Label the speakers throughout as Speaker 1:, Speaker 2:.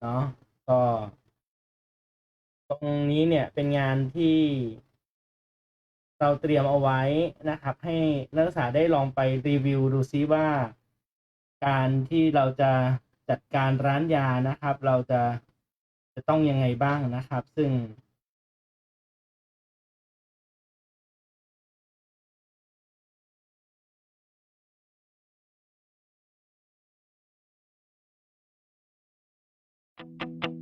Speaker 1: เนาะก็ ตรงนี้เนี่ยเป็นงานที่เราเตรียมเอาไว้นะครับ ให้นักศึกษาได้ลองไปรีวิวดูซิว่า การที่เราจะจัดการร้านยานะครับ เราจะจะต้องยังไงบ้างนะครับ ซึ่ง
Speaker 2: ชี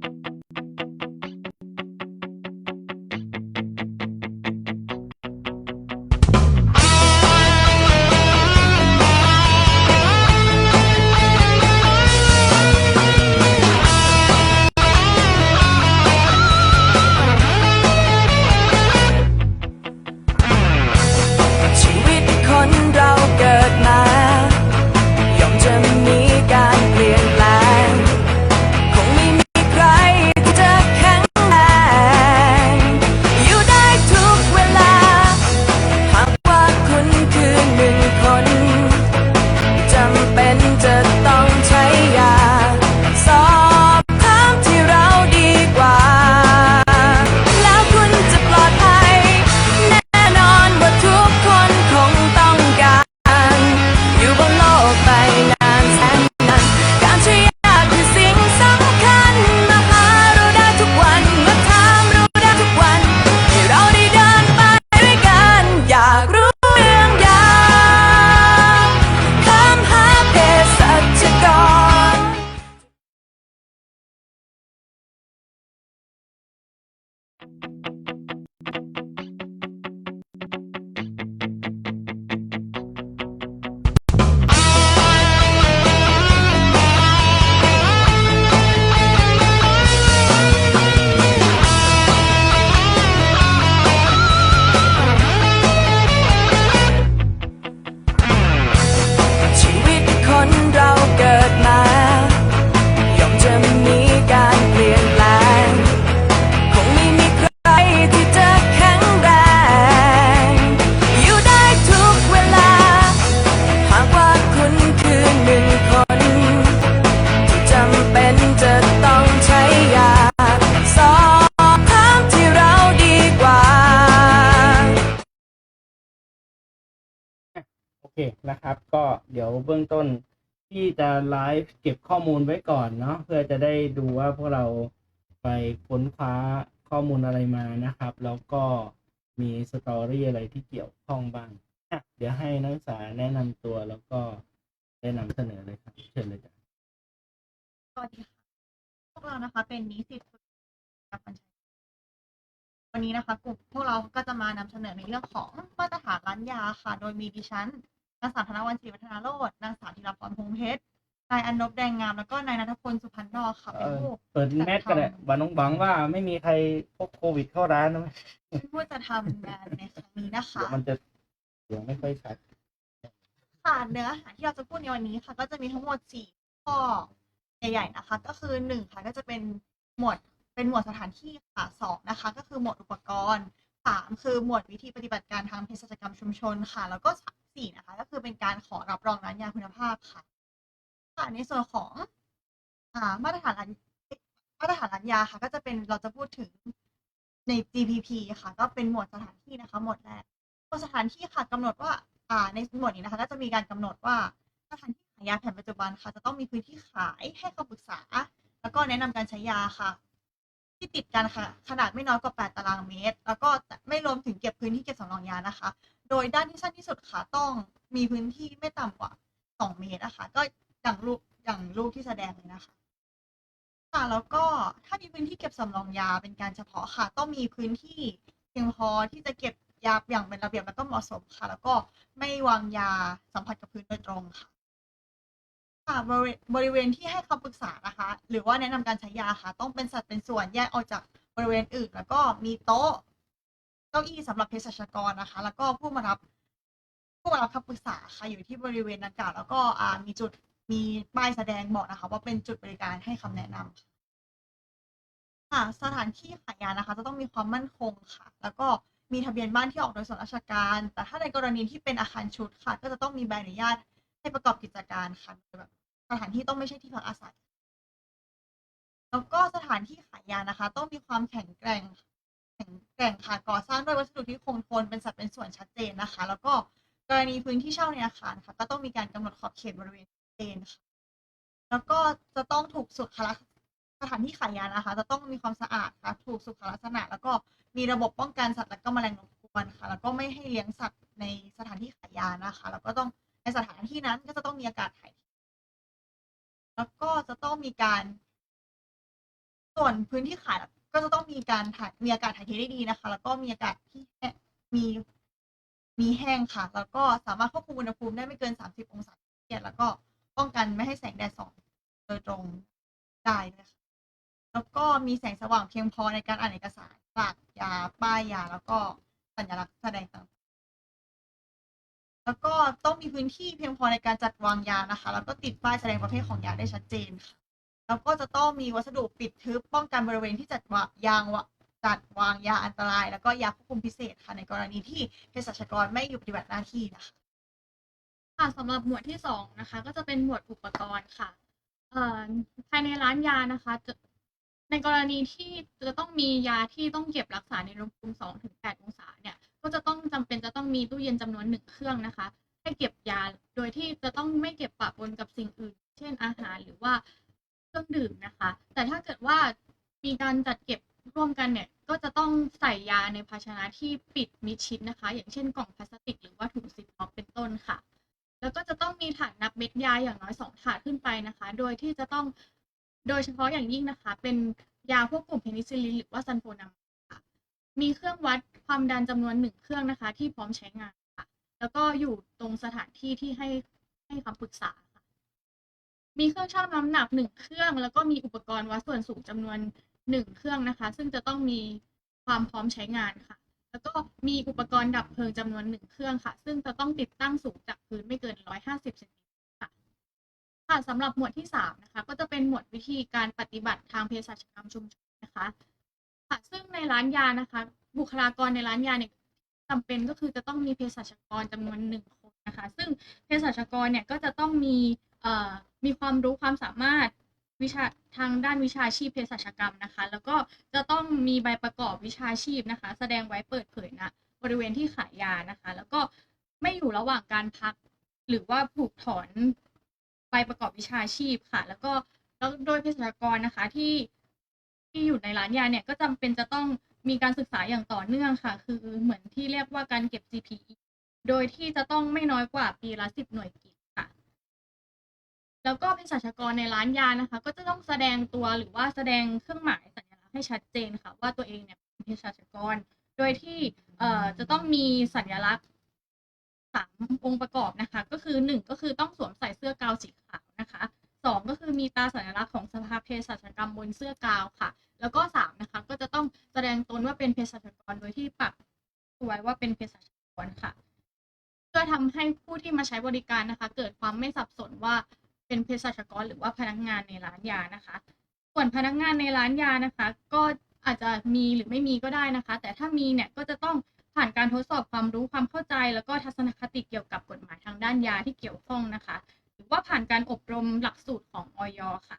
Speaker 2: เคนะครับ ก็เดี๋ยวเบื้
Speaker 1: องต้นที่จะไลฟ์เก็บข้อมูลไว้ก่อนเนาะเพื่อจะได้ดูว่าพวกเราไปค้นคว้าข้อมูลอะไรมานะครับ แล้วก็มีสตอรี่อะไรที่เกี่ยวข้องบ้าง เดี๋ยวให้นักศึกษาแนะนำตัวแล้วก็ได้นำเสนอเลยครับ เชิญเลยจ้ะ
Speaker 3: สวัสดีค่ะ พวกเรานะคะเป็นนิสิตฝึกกับบัญชีวันนี้นะคะ กลุ่มพวกเราก็จะมานำเสนอในเรื่องของมาตรฐานร้านยาค่ะ โดยมีดิฉันางสาวธนวันศรีวัฒนาโรจน์นางสาวธีรพรพงษ์เพชรนายอนนบแดงงามแล้วก็นายนัทพลสุพรรณนอกค่ะ
Speaker 1: เอ
Speaker 3: เป็น
Speaker 1: อ
Speaker 3: ผู้
Speaker 1: เปิดแมสกันเลยบาน้องบังว่าไม่มีใครพกโควิดเข้าร้านนะ
Speaker 3: เป็นผู้จะทำงานในครั้งนี้นะคะ
Speaker 1: เดี๋ยวมันจะเสียงไม่ค่อยชัด
Speaker 3: ค่ะเนื้อหาที่เราจะพูดในวันนี้ค่ะ ก็จะมีทั้งหมดสี่ข้อใหญ่ๆนะคะ ก็คือหนึ่งค่ะก็จะเป็นหมวดเป็นหมวดสถานที่ค่ะสองนะคะ ก็คือหมวดอุปกรณ์สามคือหมวดวิธีปฏิบัติการทางเภสัชกรรมชุมชนค่ะ แล้วก็ สี่นะคะ ก็คือเป็นการขอรับรองร้านยาคุณภาพค่ะค่ะในส่วนของอ่ามาตรฐานร้านมาตรฐานร้านยาค่ะ ก็จะเป็นเราจะพูดถึงใน GPP ค่ะ ก็เป็นหมวดสถานที่นะคะ หมวดแรกตัวดสถานที่ค่ะกำหนดว่าอ่าในหมวดนี้นะคะ ก็จะมีการกำหนดว่าสถานที่ขายยาแผนปัจจุบันค่ะ จะต้องมีพื้นที่ขายให้คำปรึกษา แล้วก็แนะนำการใช้ยาค่ะ ที่ติดกันค่ะ ขนาดไม่น้อยกว่า 8 ตารางเมตร แล้วก็ไม่รวมถึงเก็บพื้นที่เก็บสำรองยานะคะ โดยด้านที่สั้นที่สุดค่ะต้องมีพื้นที่ไม่ต่ำกว่า2เมตรนะคะก็อย่างรูปอย่างรูปที่แสดงเลยนะคะ ค่ะแล้วก็ถ้ามีพื้นที่เก็บสำรองยาเป็นการเฉพาะค่ะ ต้องมีพื้นที่เพียงพอที่จะเก็บยาอย่างเป็นระเบียบแล้วก็เหมาะสมค่ะ แล้วก็ไม่วางยาสัมผัสกับพื้นโดยตรงค่ะค่ะบริเวณบริเวณที่ให้คำปรึกษานะคะ หรือว่าแนะนำการใช้ยาค่ะ ต้องเป็นสัดเป็นส่วนแยกออกจากบริเวณอื่น แล้วก็มีโต๊ะ ก้าอี้สำหรับเภสัชกรนะคะ แล้วก็ผู้มารับผู้มารับคำปรึกษาค่ะอยู่ที่บริเวณดังกล่าวแล้วก็อ่ามีจุดมีป้ายแสดงบอกนะคะ ว่าเป็นจุดบริการให้คำแนะนำค่ะค่ะสถานที่ขายยานะคะ จะต้องมีความมั่นคงค่ะ แล้วก็มีทะเบียนบ้านที่ออกโดยส่วนราชการ แต่ถ้าในกรณีที่เป็นอาคารชุดค่ะ ก็จะต้องมีใบอนุญาตให้ประกอบกิจการค่ะแบบสถานที่ต้องไม่ใช่ที่พักอาศัย แล้วแล้วก็สถานที่ขายยานะคะ ต้องมีความแข็งแกร่ง แข็งแกร่งค่ะก่อสร้างด้วยวัสดุที่คงทนเป็นสัดเป็นส่วนชัดเจนนะคะ แล้วก็กรณีพื้นที่เช่าในอาคารค่ะ ก็ต้องมีการกำหนดขอบเขตบริเวณชัดเจนค่ะแล้วก็จะต้องถูกสุขลักษณะสถานที่ขายยานะคะ จะต้องมีความสะอาดค่ะ ถูกสุขลักษณะ แล้วก็มีระบบป้องกันสัตว์และก็แมลงรบกวนค่ะ แล้วก็ไม่ให้เลี้ยงสัตว์ในสถานที่ขายยานะคะ แล้วก็ต้องในสถานที่นั้นก็จะต้องมีอากาศถ่ายเทแล้วก็จะต้องมีการ ส่วนพื้นที่ขาย ก็จะต้องมีการถ่ายมีอากาศถ่ายเทได้ดีนะคะ แล้วก็มีอากาศที่แห้งมีมีแห้งค่ะ แล้วก็สามารถควบคุมอุณหภูมิได้ไม่เกิน 30 องศาเซลเซียสแล้วก็ป้องกันไม่ให้แสงแดดส่องโดยตรงได้ด้วยค่ะแล้วก็มีแสงสว่างเพียงพอในการอ่านเอกสารจากยาป้ายยา แล้วก็สัญลักษณ์แสดงต่างๆแล้วก็ต้องมีพื้นที่เพียงพอในการจัดวางยานะคะ แล้วก็ติดป้ายแสดงประเภทของยาได้ชัดเจนค่ะ แล้วก็จะต้องมีวัสดุปิดทึบป้องกันบริเวณที่จัดวางยางวจัดวางยาอันตราย แล้วก็ยาควบคุมพิเศษค่ะในกรณีที่เภสัชกรไม่อยู่ปฏิบัติหน้าที่นะคะ
Speaker 4: ค่ะสำหรับหมวดที่สองนะคะ ก็จะเป็นหมวดอุปกรณ์ค่ะเอ่อภายในร้านยานะคะจะในกรณีที่จะต้องมียาที่ต้องเก็บรักษาในอุณหภูมิสองถึงแปดองศาเนี่ย ก็จะต้องจำเป็นจะต้องมีตู้เย็นจำนวนหนึ่งเครื่องนะคะ ให้เก็บยา โดยที่จะต้องไม่เก็บปะปนกับสิ่งอื่น เช่นอาหารหรือว่า เครื่องดื่มนะคะ แต่ถ้าเกิดว่ามีการจัดเก็บร่วมกันเนี่ยก็จะต้องใส่ยาในภาชนะที่ปิดมิดชิดนะคะ อย่างเช่นกล่องพลาสติก หรือว่าถุงซิปล็อกเป็นต้นค่ะ แล้วก็จะต้องมีถาดนับเม็ดยาอย่างน้อยสองถาดขึ้นไปนะคะ โดยที่จะต้องโดยเฉพาะอย่างยิ่งนะคะ เป็นยาพวกกลุ่มเพนิซิลลินหรือว่าซันโฟนามค่ะมีเครื่องวัดความดันจำนวนหนึ่งเครื่องนะคะ ที่พร้อมใช้งานค่ะ แล้วก็อยู่ตรงสถานที่ที่ให้ให้คำปรึกษา มีเครื่องชั่งน้ำหนักหนึ่งเครื่อง แล้วก็มีอุปกรณ์วัดส่วนสูงจำนวนหนึ่งเครื่องนะคะ ซึ่งจะต้องมีความพร้อมใช้งานค่ะ แล้วก็มีอุปกรณ์ดับเพลิงจำนวนหนึ่งเครื่องค่ะ ซึ่งจะต้องติดตั้งสูงจากพื้นไม่เกิน 150เซนติเมตรค่ะ ค่ะสำหรับหมวดที่สามนะคะ ก็จะเป็นหมวดวิธีการปฏิบัติทางเภสัชกรรมชุมชนนะคะ ค่ะ ซึ่งในร้านยานะคะ บุคลากรในร้านยาเนี่ยจำเป็นก็คือจะต้องมีเภสัชกรจำนวนหนึ่งคนนะคะ ซึ่งเภสัชกรเนี่ยก็จะต้องมีเอ่อ มีความรู้ความสามารถวิชาทางด้านวิชาชีพเภสัชกรรมนะคะ แล้วก็จะต้องมีใบประกอบวิชาชีพนะคะ แสดงไว้เปิดเผยนะบริเวณที่ขายยานะคะ แล้วก็ไม่อยู่ระหว่างการพัก หรือว่าผูกถอนใบประกอบวิชาชีพค่ะ แล้วก็แล้วโดยเภสัชกรนะคะที่ที่อยู่ในร้านยาเนี่ยก็จำเป็นจะต้องมีการศึกษาอย่างต่อเนื่องค่ะ คือเหมือนที่เรียกว่าการเก็บ GPE โดยที่จะต้องไม่น้อยกว่าปีละสิบหน่วยกิ แล้วก็เภสัชกรในร้านยานะคะ ก็จะต้องแสดงตัวหรือว่าแสดงเครื่องหมายสัญลักษณ์ให้ชัดเจนค่ะ ว่าตัวเองเนี่ยเป็นเภสัชกร โดยที่เอ่อจะต้องมีสัญลักษณ์สามองค์ประกอบนะคะ ก็คือหนึ่งก็คือต้องสวมใส่เสื้อกาวสีขาวนะคะสองก็คือมีตราสัญลักษณ์ของสภาเภสัชกรรมบนเสื้อกาวค่ะ แล้วก็สามนะคะก็จะต้องแสดงตนว่าเป็นเภสัชกร โดยที่ปักไว้ว่าเป็นเภสัชกรค่ะ เพื่อทำให้ผู้ที่มาใช้บริการนะคะ เกิดความไม่สับสนว่า เป็นเภสัชกรหรือว่าพนักงานในร้านยานะคะ ส่วนพนักงานในร้านยานะคะ ก็อาจจะมีหรือไม่มีก็ได้นะคะ แต่ถ้ามีเนี่ยก็จะต้องผ่านการทดสอบความรู้ความเข้าใจ แล้วก็ทัศนคติเกี่ยวกับกฎหมายทางด้านยาที่เกี่ยวข้องนะคะ หรือว่าผ่านการอบรมหลักสูตรของออยค่ะ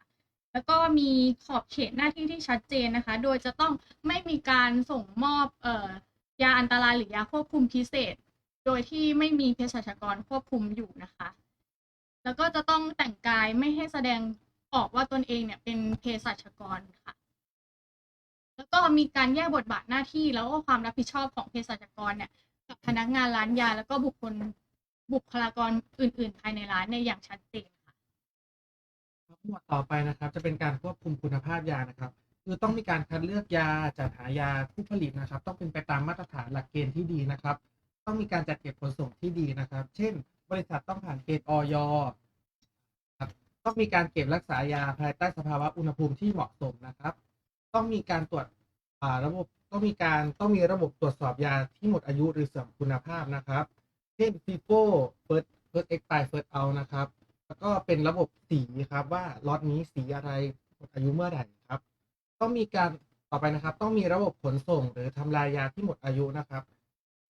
Speaker 4: แล้วก็มีขอบเขตหน้าที่ที่ชัดเจนนะคะ โดยจะต้องไม่มีการส่งมอบเอ่อยาอันตรายหรือ ยาควบคุมพิเศษ โดยที่ไม่มีเภสัชกรควบคุมอยู่นะคะ แล้วก็จะต้องแต่งกายไม่ให้แสดงออกว่าตนเองเนี่ยเป็นเภสัชกรค่ะ แล้วก็มีการแยกบทบาทหน้าที่แล้วก็ความรับผิดชอบของเภสัชกรเนี่ยกับพนักงานร้านยา แล้วก็บุคคลบุคลากรอื่น ๆ ภายในร้านเนี่ยอย่างชัดเจนค่ะ
Speaker 5: ครับหมวดต่อไปนะครับ จะเป็นการควบคุมคุณภาพยานะครับ คือต้องมีการคัดเลือกยาจัดหายาผู้ผลิตนะครับ ต้องเป็นไปตามมาตรฐานหลักเกณฑ์ที่ดีนะครับ ต้องมีการจัดเก็บขนส่งที่ดีนะครับ เช่น บริษัทต้องผ่านเกณฑ์ออยครับต้องมีการเก็บรักษายาภายใต้สภาวะอุณหภูมิที่เหมาะสมนะครับ ต้องมีการตรวจระบบต้องมีการต้องมีระบบตรวจสอบยาที่หมดอายุหรือเสื่อมคุณภาพนะครับ เช่น FIFO First First Expire First Out นะครับ แล้วก็เป็นระบบสีครับว่าล็อตนี้สีอะไรหมดอายุเมื่อไหร่ครับ ต้องมีการต่อไปนะครับ ต้องมีระบบขนส่งหรือทำลายยาที่หมดอายุนะครับ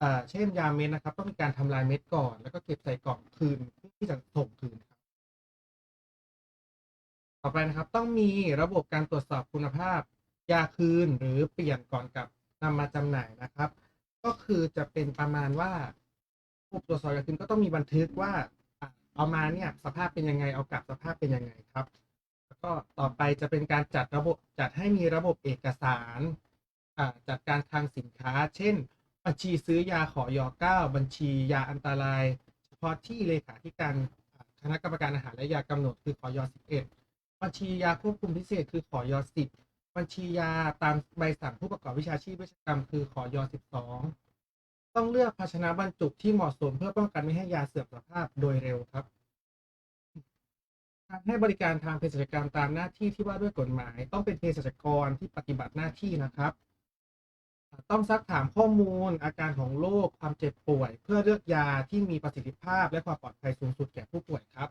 Speaker 5: อ่าเช่นยาเม็ดนะครับ ต้องมีการทำลายเม็ดก่อน แล้วก็เก็บใส่กล่องคืนเพื่อที่จะส่งคืนครับ ต่อไปนะครับ ต้องมีระบบการตรวจสอบคุณภาพ ยาคืนหรือเปลี่ยนก่อนกับนำมาจำหน่ายนะครับ ก็คือจะเป็นประมาณว่าผู้ตรวจสอบยาคืนก็ต้องมีบันทึกว่าอะเอามาเนี่ยสภาพเป็นยังไงเอากลับสภาพเป็นยังไงครับ แล้วก็ต่อไปจะเป็นการจัดระบบจัดให้มีระบบเอกสารอ่าจัดการคลังสินค้า เช่น บัญชีซื้อยาขอยอ9บัญชียาอันตรายเฉพาะที่เลขาธิการคณะกรรมการอาหารและยากำหนดคือขอยอ11บัญชียาควบคุมพิเศษคือขอยอ10บัญชียาตามใบสั่งผู้ประกอบวิชาชีพเวชกรรมคือขอยอ12ต้องเลือกภาชนะบรรจุที่เหมาะสมเพื่อป้องกันไม่ให้ยาเสื่อมสภาพโดยเร็วครับการให้บริการทางเภสัชกรรมตามหน้าที่ที่ว่าด้วยกฎหมาย ต้องเป็นเภสัชกรที่ปฏิบัติหน้าที่นะครับ ต้องซักถามข้อมูล อาการของโรคความเจ็บป่วย เพื่อเลือกยาที่มีประสิทธิภาพและความปลอดภัยสูงสุดแก่ผู้ป่วยครับ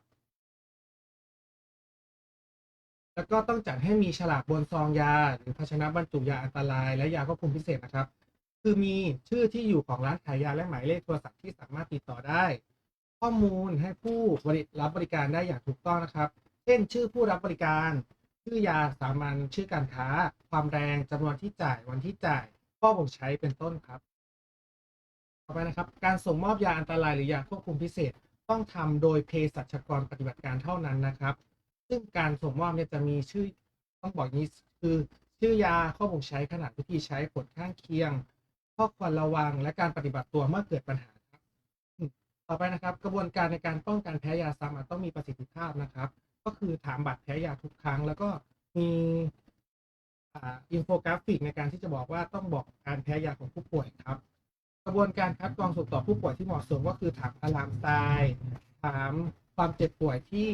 Speaker 5: แล้วก็ต้องจัดให้มีฉลากบนซองยา หรือภาชนะบรรจุยาอันตราย และยาควบคุมพิเศษนะครับ คือมีชื่อที่อยู่ของร้านขายยาและหมายเลขโทรศัพท์ที่สามารถติดต่อได้ ข้อมูลให้ผู้บริรับบริการได้อย่างถูกต้องนะครับ เช่น ชื่อผู้รับบริการ ชื่อยาสามัญชื่อการค้า ความแรงจำนวนที่จ่ายวันที่จ่าย ข้อบ่งใช้เป็นต้นครับ ต่อไปนะครับ การส่งมอบยาอันตรายหรือยาควบคุมพิเศษต้องทำโดยเภสัชกรปฏิบัติการเท่านั้นนะครับ ซึ่งการส่งมอบเนี่ยจะมีชื่อต้องบอกนี้คือชื่อยาข้อบ่งใช้ขนาดวิธีใช้ผลข้างเคียง ข้อควรระวังและการปฏิบัติตัวเมื่อเกิดปัญหาครับ ต่อไปนะครับ กระบวนการในการป้องกันแพ้ยาซ้ำต้องมีประสิทธิภาพนะครับ ก็คือถามบัตรแพ้ยาทุกครั้ง แล้วก็มี อินโฟกราฟิกในการที่จะบอกว่าต้องบอกการแพ้ยาของผู้ป่วยครับ กระบวนการคัดกรองส่งต่อผู้ป่วยที่เหมาะสมก็คือถามอะลามทรายถามความเจ็บป่วยที่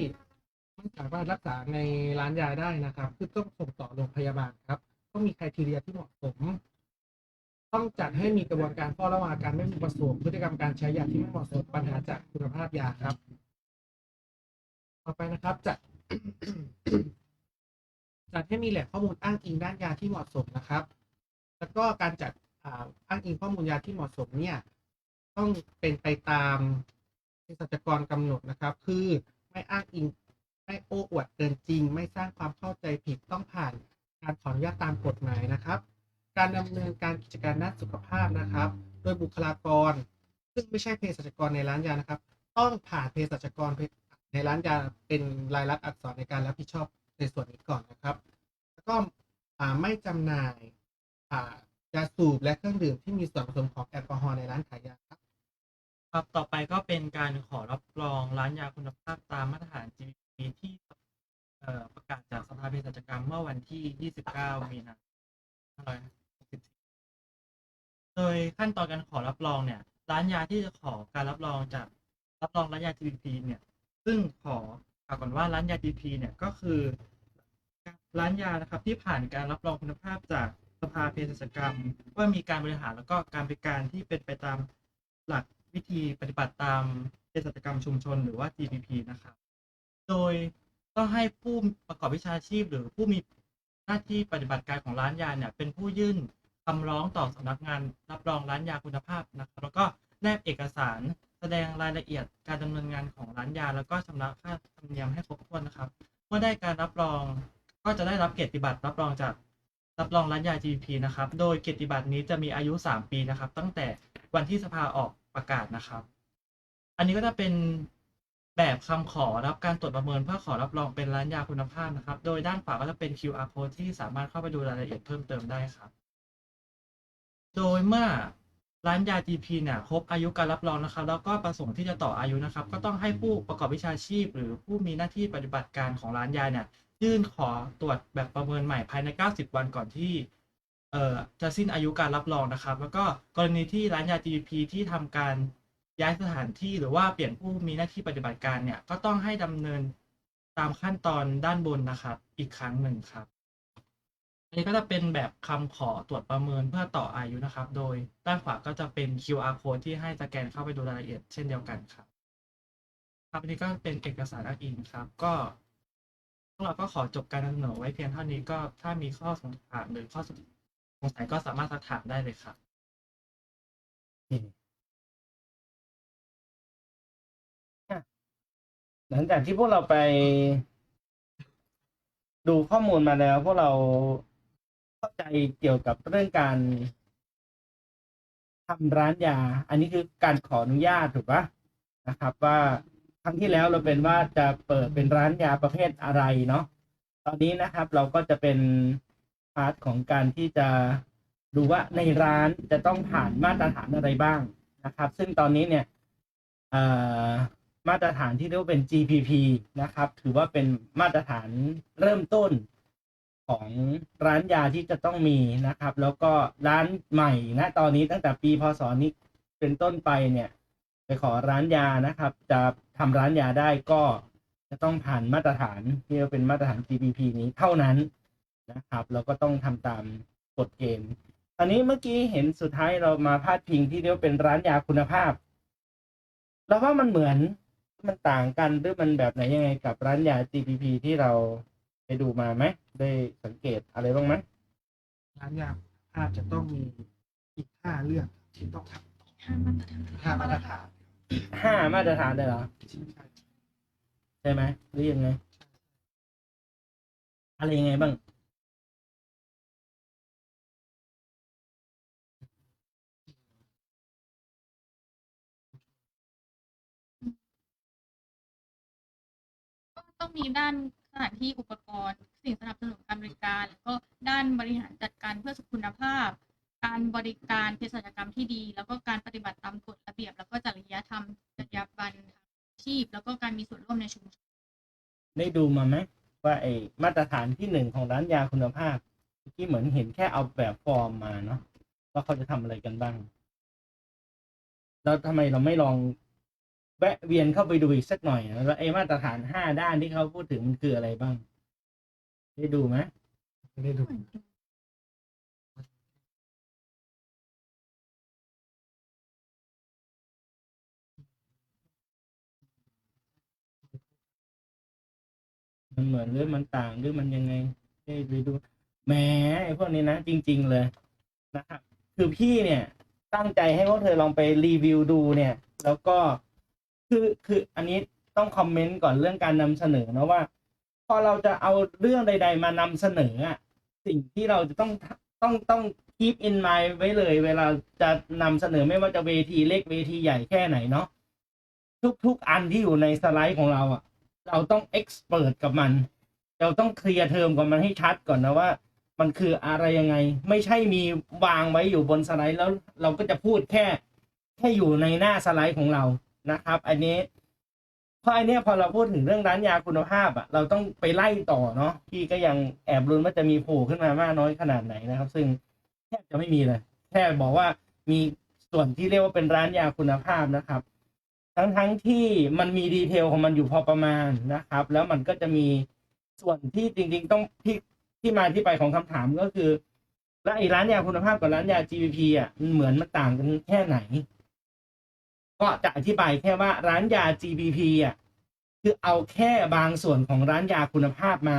Speaker 5: ไม่สามารถรักษาในร้านยาได้นะครับคือต้องส่งต่อโรงพยาบาลครับ ต้องมีคุณทีเรียที่เหมาะสม ต้องจัดให้มีกระบวนการเฝ้าระวังอาการไม่พึงประสงค์พฤติกรรมการใช้ยาที่ไม่เหมาะสมปัญหาจากคุณภาพยาครับ ต่อไปนะครับจัด จัดให้มีแหล่งข้อมูลอ้างอิงด้านยาที่เหมาะสมนะครับ แล้วก็การจัดอ้างอิงข้อมูลยาที่เหมาะสมเนี่ยต้องเป็นไปตามเภสัชกรกำหนดนะครับ คือไม่อ้างอิงไม่โอ้อวดเกินจริง ไม่สร้างความเข้าใจผิดต้องผ่านการขออนุญาตตามกฎหมายนะครับ การดำเนินการกิจการด้านสุขภาพนะครับ โดยบุคลากร ซึ่งไม่ใช่เภสัชกรในร้านยานะครับ ต้องผ่านเภสัชกรในร้านยาเป็นลายลักษณ์อักษรในการรับผิดชอบ ในส่วนนี้ก่อนนะครับ แล้วก็ไม่จำหน่ายยาสูบและเครื่องดื่มที่มีส่วนผสมของแอลกอฮอล์ในร้านขายยาครับ
Speaker 6: ครับต่อไปก็เป็นการขอรับรองร้านยาคุณภาพตามมาตรฐาน GMP ที่ประกาศจากสภาเภสัชกรรมเมื่อวันที่ 29 มีนาคม564โดยขั้นตอนการขอรับรองเนี่ย ร้านยาที่จะขอการรับรองจากรับรองร้านยา GMP เนี่ย ซึ่งขอกล่าวก่อนว่าร้านยา GMP เนี่ยก็คือ ร้านยานะครับที่ผ่านการรับรองคุณภาพจากสภาเภสัชกรรม ว่ามีการบริหารแล้วก็การบริการที่เป็นไปตามหลักวิธีปฏิบัติตามเภสัชกรรมชุมชนหรือว่า GPP นะครับ โดยต้องให้ผู้ประกอบวิชาชีพ หรือผู้มีหน้าที่ปฏิบัติการของร้านยาเนี่ยเป็นผู้ยื่นคำร้องต่อสำนักงานรับรองร้านยาคุณภาพนะครับแล้วก็แนบเอกสารแสดงรายละเอียดการดำเนินงานของร้านยา แล้วก็ชำระค่าธรรมเนียมให้ครบถ้วนนะครับ เมื่อได้การรับรอง ก็จะได้รับเกียรติบัตรรับรองจากรับรองร้านยา GP นะครับ โดยเกียรติบัตรนี้จะมีอายุ 3 ปีนะครับ ตั้งแต่วันที่สภาออกประกาศนะครับ อันนี้ก็จะเป็นแบบคำขอรับการตรวจประเมินเพื่อขอรับรองเป็นร้านยาคุณภาพนะครับ โดยด้านขวาก็จะเป็น QR code ที่สามารถเข้าไปดูรายละเอียดเพิ่มเติมได้ครับ โดยเมื่อร้านยา GP เนี่ยครบอายุการรับรองนะครับ แล้วก็ประสงค์ที่จะต่ออายุนะครับ ก็ต้องให้ผู้ประกอบวิชาชีพ หรือผู้มีหน้าที่ปฏิบัติการของร้านยาเนี่ย ยื่นขอตรวจแบบประเมินใหม่ภายใน 90 วันก่อนที่เอ่อจะสิ้นอายุการรับรองนะครับ แล้วก็กรณีที่ร้านยา GP ที่ทำการย้ายสถานที่หรือว่าเปลี่ยนผู้มีหน้าที่ปฏิบัติการเนี่ยก็ต้องให้ดำเนินตามขั้นตอนด้านบนนะครับ อีกครั้งหนึ่งครับอันนี้ก็จะเป็นแบบคำขอตรวจประเมินเพื่อต่ออายุนะครับ โดยด้านขวาก็จะเป็น QR code ที่ให้สแกนเข้าไปดูรายละเอียดเช่นเดียวกันครับครับอันนี้ก็เป็นเอกสารอ้างอิงครับ ก็ เราก็ขอจบการนำเสนอไว้เพียงเท่านี้ก็ถ้ามีข้อสงสัยหรือข้อสงสัยก็สามารถสักถามได้เลยครับ
Speaker 1: หลังจากที่พวกเราไปดูข้อมูลมาแล้ว พวกเราเข้าใจเกี่ยวกับเรื่องการทำร้านยา อันนี้คือการขออนุญาตถูกปะนะครับว่า ครั้งที่แล้วเราเป็นว่าจะเปิดเป็นร้านยาประเภทอะไรเนาะตอนนี้นะครับเราก็จะเป็นพาร์ทของการที่จะดูว่าในร้านจะต้องผ่านมาตรฐานอะไรบ้างนะครับ ซึ่งตอนนี้เนี่ยมาตรฐานที่เรียกว่าเป็น GPP นะครับ ถือว่าเป็นมาตรฐานเริ่มต้นของร้านยาที่จะต้องมีนะครับ แล้วก็ร้านใหม่นะตอนนี้ตั้งแต่ปีพศนี้เป็นต้นไปเนี่ย ไปขอร้านยานะครับ จะทำร้านยาได้ก็จะต้องผ่านมาตรฐานที่เรียกว่าเป็นมาตรฐาน GPP นี้เท่านั้นนะครับแล้วก็ต้องทำตามกฎเกณฑ์อันนี้เมื่อกี้เห็นสุดท้ายเรามาพาดพิงที่เรียกว่าเป็นร้านยาคุณภาพเราว่ามันเหมือนมันต่างกันหรือมันแบบไหนยังไงกับร้านยา GPP ที่เราไปดูมาไหมได้สังเกตอะไรบ้างไหม
Speaker 5: ร้านยาอาจจะต้องมีอีกห้าเรื่องที่ต้องทำ
Speaker 4: ห้ามาตรฐาน
Speaker 5: ห้ามาตรฐาน
Speaker 1: ห้ามาตรฐานเลยเหรอ
Speaker 5: ใช่
Speaker 1: ไหมหรือยังไง อะไรยังไงบ้าง
Speaker 4: ก็ต้องมีด้านสถานที่อุปกรณ์ สิ่งสนับสนุนการบริการ แล้วก็ด้านบริหารจัดการเพื่อสุขคุณภาพ การบริการเภสัชกรรมที่ดี แล้วก็การปฏิบัติตามกฎระเบียบ แล้วก็จริยธรรมจรรยาบรรณทางอาชีพ แล้วก็การมีส่วนร่วมในชุมชน
Speaker 1: ได้ดูมาไหมว่าไอ้มาตรฐานที่หนึ่งของร้านยาคุณภาพเมื่อกี้เหมือนเห็นแค่เอาแบบฟอร์มมาเนาะว่าเขาจะทำอะไรกันบ้าง แล้วทำไมเราไม่ลองแวะเวียนเข้าไปดูอีกสักหน่อยอะแล้วไอ้มาตรฐานห้าด้านที่เขาพูดถึงมันคืออะไรบ้าง ได้ดูไหม
Speaker 5: ไม่ได้ดู
Speaker 1: มันเหมือนหรือมันต่างหรือมันยังไงได้ไปดูแหมไอ้พวกนี้นะจริง ๆ เลยนะครับคือพี่เนี่ย ตั้งใจให้พวกเธอลองไปรีวิวดูเนี่ย แล้วก็คือคืออันนี้ต้องคอมเมนต์ก่อนเรื่องการนำเสนอนะว่า พอเราจะเอาเรื่องใด ๆ มานำเสนออะสิ่งที่เราจะต้องต้องต้อง keep in mind ไว้เลย เวลาจะนำเสนอไม่ว่าจะเวทีเล็กเวทีใหญ่แค่ไหนเนาะทุก ๆ อันที่อยู่ในสไลด์ของเราอะ เราต้องเอ็กซ์เพรสกับมัน เราต้องเคลียร์เทอมกับมันให้ชัดก่อนนะว่า มันคืออะไรยังไง ไม่ใช่มีวางไว้อยู่บนสไลด์แล้วเราก็จะพูดแค่แค่อยู่ในหน้าสไลด์ของเรานะครับ อันนี้เพราะอันนี้พอเราพูดถึงเรื่องร้านยาคุณภาพอะเราต้องไปไล่ต่อเนาะพี่ก็ยังแอบลุ้นว่าจะมีโผล่ขึ้นมามากน้อยขนาดไหนนะครับ ซึ่งแทบจะไม่มีเลยแค่บอกว่ามีส่วนที่เรียกว่าเป็นร้านยาคุณภาพนะครับ ทั้งทั้งที่มันมีดีเทลของมันอยู่พอประมาณนะครับ แล้วมันก็จะมีส่วนที่จริง ๆ ต้องที่ที่มาที่ไปของคำถามก็คือ แล้วไอ้ร้านยาคุณภาพกับร้านยา GVP อะมันเหมือนมันต่างกันแค่ไหน ก็จะอธิบายแค่ว่าร้านยา GVP อะคือเอาแค่บางส่วนของร้านยาคุณภาพมา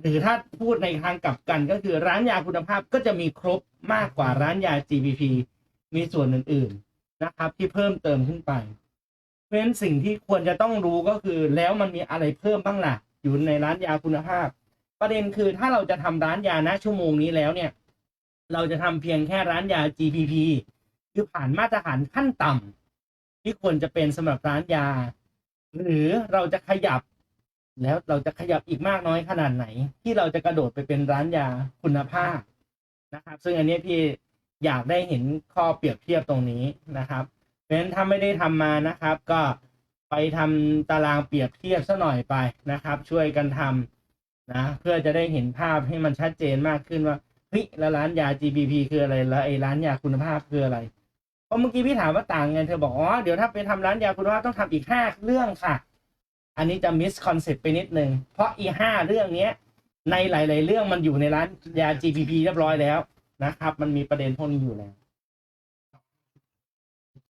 Speaker 1: หรือถ้าพูดในทางกลับกันก็คือร้านยาคุณภาพก็จะมีครบมากกว่าร้านยา GVP มีส่วนอื่นๆ นะครับ ที่เพิ่มเติมขึ้นไป เพราะฉะนั้นสิ่งที่ควรจะต้องรู้ก็คือ แล้วมันมีอะไรเพิ่มบ้างล่ะ อยู่ในร้านยาคุณภาพ ประเด็นคือถ้าเราจะทำร้านยาณชั่วโมงนี้แล้วเนี่ย เราจะทำเพียงแค่ร้านยา GPP คือผ่านมาตรฐานขั้นต่ำที่ควรจะเป็นสำหรับร้านยา หรือเราจะขยับแล้วเราจะขยับอีกมากน้อยขนาดไหน ที่เราจะกระโดดไปเป็นร้านยาคุณภาพนะครับ ซึ่งอันนี้พี่ อยากได้เห็นข้อเปรียบเทียบตรงนี้นะครับเพราะฉะนั้นถ้าไม่ได้ทำมานะครับ ก็ไปทำตารางเปรียบเทียบซะหน่อยไปนะครับ ช่วยกันทำนะเพื่อจะได้เห็นภาพให้มันชัดเจนมากขึ้นว่าเฮ้ยแล้วร้านยา GBP คืออะไรแล้วไอ้ร้านยาคุณภาพคืออะไรเพราะเมื่อกี้พี่ถามว่าต่างไงเธอบอกอ๋อเดี๋ยวถ้าไปทำร้านยาคุณภาพต้องทำอีกห้าเรื่องค่ะ อันนี้จะมิสคอนเซ็ปต์ไปนิดนึงเพราะอีห้าเรื่องเนี้ยในหลาย ๆ เรื่องมันอยู่ในร้านยา GPP เรียบร้อยแล้ว นะครับ มันมีประเด็นพวกนี้อยู่แล้ว